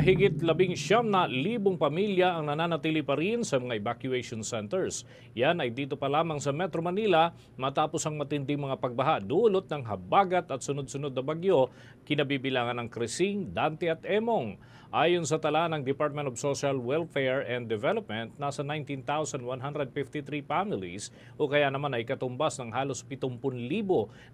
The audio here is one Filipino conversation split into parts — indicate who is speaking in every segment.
Speaker 1: mahigit labing siyam na libong pamilya ang nananatili pa rin sa mga evacuation centers. Yan ay dito pa lamang sa Metro Manila matapos ang matinding mga pagbaha dulot ng habagat at sunod-sunod na bagyo kinabibilangan ng Krising, Dante at Emong. Ayon sa tala ng Department of Social Welfare and Development, nasa 19,153 families o kaya naman ay katumbas ng halos 70,000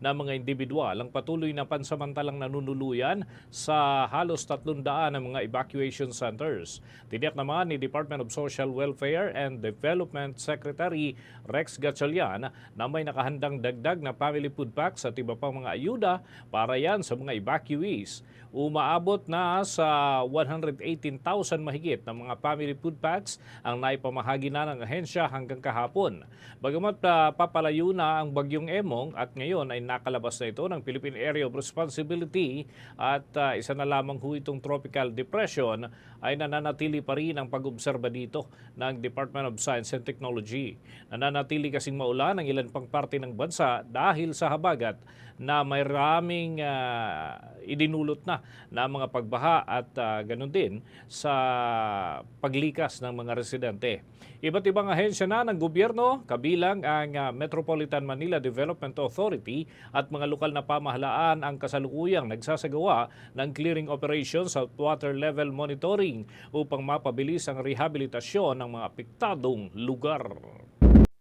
Speaker 1: na mga individual ang patuloy na pansamantalang nanunuluyan sa halos 300 na mga evacuation centers. Tiniyak naman ni Department of Social Welfare and Development Secretary Rex Gatchalian na may nakahandang dagdag na family food packs at iba pang mga ayuda para yan sa mga evacuees. Umaabot na sa 118,000 mahigit na mga family food packs ang naipamahagi na ng ahensya hanggang kahapon. Bagamat ah, papalayo na ang bagyong Emong at ngayon ay nakalabas na ito ng Philippine Area of Responsibility at ah, isa na lamang ho itong tropical depression ay nananatili pa rin ang pag-obserba dito ng Department of Science and Technology. Nananatili kasing maulan ang ilan pang parte ng bansa dahil sa habagat na may raming ah, idinulot na na mga pagbaha at ah, ganun din sa paglikas ng mga residente. Iba't ibang ahensya na ng gobyerno, kabilang ang ah, Metropolitan Manila Development Authority at mga lokal na pamahalaan ang kasalukuyang nagsasagawa ng clearing operations at water level monitoring upang mapabilis ang rehabilitasyon ng mga apektadong lugar.